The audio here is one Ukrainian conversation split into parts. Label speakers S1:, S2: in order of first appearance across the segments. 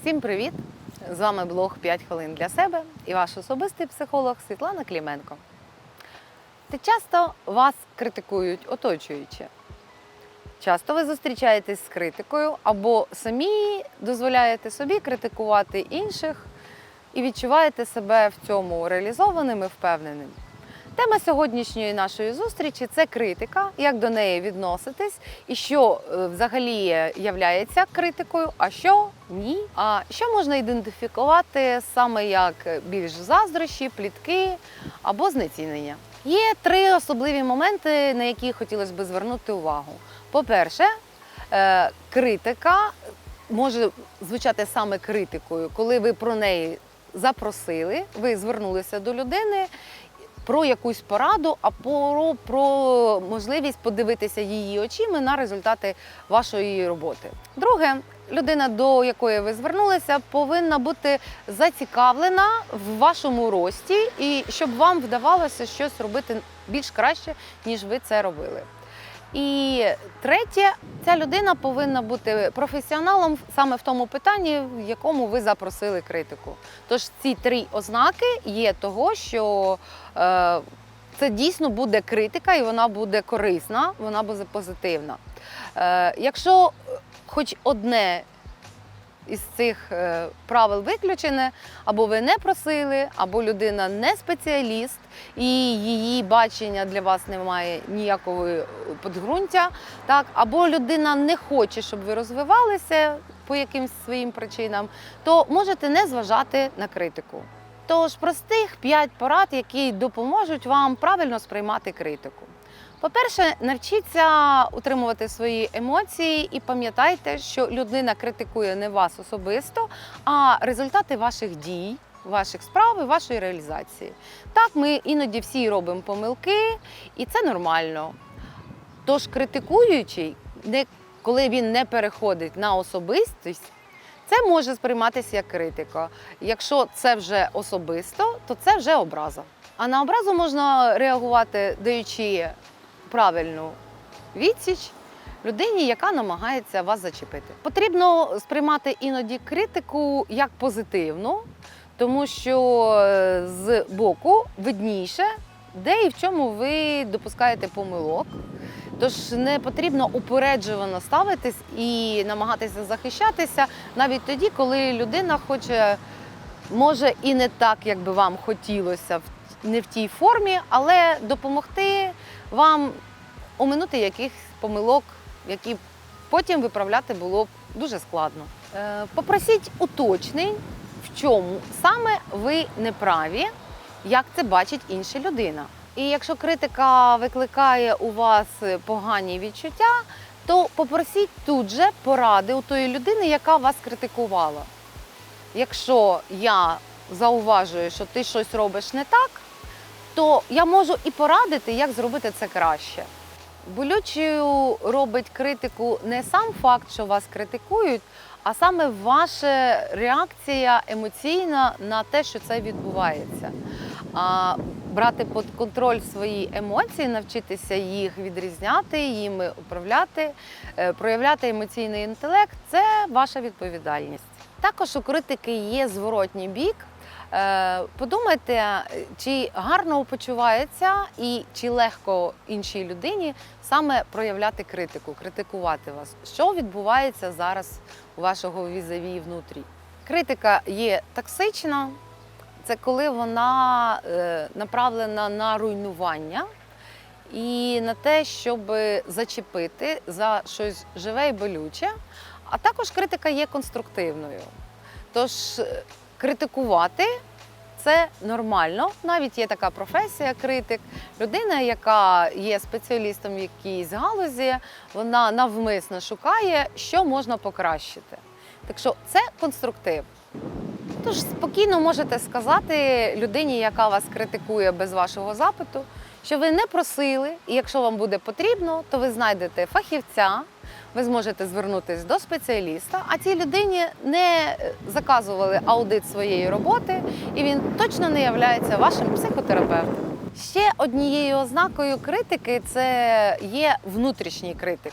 S1: Всім привіт! З вами блог 5 хвилин для себе і ваш особистий психолог Світлана Кліменко. Та часто вас критикують оточуючі. Часто ви зустрічаєтесь з критикою або самі дозволяєте собі критикувати інших і відчуваєте себе в цьому реалізованим і впевненим. Тема сьогоднішньої нашої зустрічі це критика, як до неї відноситись, і що е, взагалі являється критикою, а що ні. А що можна ідентифікувати саме як більш заздрощі, плітки або знецінення. Є три особливі моменти, на які хотілося б звернути увагу. По-перше, е, критика може звучати саме критикою, коли ви про неї запросили, ви звернулися до людини про якусь пораду, а про, про можливість подивитися її очима на результати вашої роботи. Друге, людина, до якої ви звернулися, повинна бути зацікавлена в вашому рості і щоб вам вдавалося щось робити більш краще, ніж ви це робили. І третє, ця людина повинна бути професіоналом саме в тому питанні, в якому ви запросили критику. Тож ці три ознаки є того, що е, це дійсно буде критика, і вона буде корисна, вона буде позитивна. Е, якщо хоч одне із цих е, правил виключене, або ви не просили, або людина не спеціаліст, і її бачення для вас не має ніякого підґрунтя, так, або людина не хоче, щоб ви розвивалися по якимсь своїм причинам, то можете не зважати на критику. Тож простих 5 порад, які допоможуть вам правильно сприймати критику. По-перше, навчіться утримувати свої емоції і пам'ятайте, що людина критикує не вас особисто, а результати ваших дій, ваших справ і вашої реалізації. Так, ми іноді всі робимо помилки, і це нормально. Тож критикуючий, коли він не переходить на особистість, це може сприйматися як критика. Якщо це вже особисто, то це вже образа. А на образу можна реагувати, даючи правильну відсіч людині, яка намагається вас зачепити. Потрібно сприймати іноді критику як позитивну, тому що е, з боку видніше, де і в чому ви допускаєте помилок. Тож не потрібно упереджувано ставитись і намагатися захищатися навіть тоді, коли людина хоче, може і не так, як би вам хотілося, в- не в тій формі, але допомогти вам оминути якихось помилок, які потім виправляти було б дуже складно. Е, Попросіть уточнень, в чому саме ви неправі, як це бачить інша людина. І якщо критика викликає у вас погані відчуття, то попросіть тут же поради у тої людини, яка вас критикувала. Якщо я зауважую, що ти щось робиш не так, то я можу і порадити, як зробити це краще. Болючою робить критику не сам факт, що вас критикують, а саме ваша реакція емоційна на те, що це відбувається. А брати під контроль свої емоції, навчитися їх відрізняти, їми управляти, е, проявляти емоційний інтелект це ваша відповідальність. Також у критики є зворотній бік. Е, Подумайте, чи гарно почувається і чи легко іншій людині саме проявляти критику, критикувати вас. Що відбувається зараз у вашого візаві внутрі? Критика є токсична, це коли вона е, направлена на руйнування і на те, щоб зачепити за щось живе і болюче. А також критика є конструктивною. Тож е, критикувати це нормально. Навіть є така професія критик. Людина, яка є спеціалістом в якійсь галузі, вона навмисно шукає, що можна покращити. Так що це конструктив. Тож спокійно можете сказати людині, яка вас критикує без вашого запиту, що ви не просили, і якщо вам буде потрібно, то ви знайдете фахівця, ви зможете звернутися до спеціаліста, а цій людині не заказували аудит своєї роботи, і він точно не є вашим психотерапевтом. Ще однією ознакою критики це є внутрішній критик.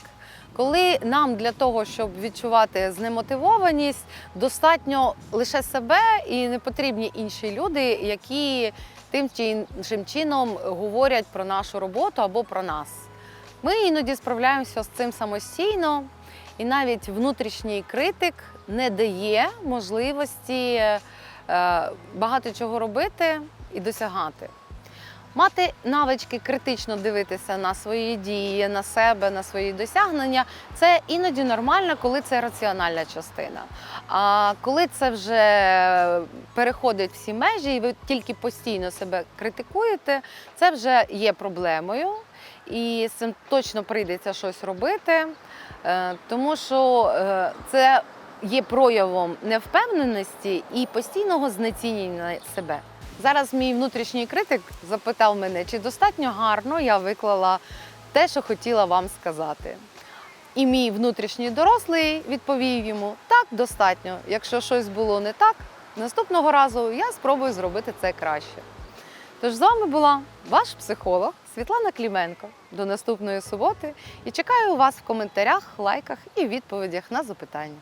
S1: Коли нам для того, щоб відчувати знемотивованість, достатньо лише себе і не потрібні інші люди, які тим чи іншим чином говорять про нашу роботу або про нас. Ми іноді справляємося з цим самостійно, і навіть внутрішній критик не дає можливості е, багато чого робити і досягати. Мати навички критично дивитися на свої дії, на себе, на свої досягнення це іноді нормально, коли це раціональна частина. А коли це вже переходить всі межі, і ви тільки постійно себе критикуєте, це вже є проблемою, і з цим точно прийдеться щось робити, Е, тому що е, це є проявом невпевненості і постійного знецінення себе. Зараз мій внутрішній критик запитав мене, чи достатньо гарно я виклала те, що хотіла вам сказати. І мій внутрішній дорослий відповів йому: так, достатньо. Якщо щось було не так, наступного разу я спробую зробити це краще. Тож з вами була ваш психолог Світлана Кліменко. До наступної суботи і чекаю вас в коментарях, лайках і відповідях на запитання.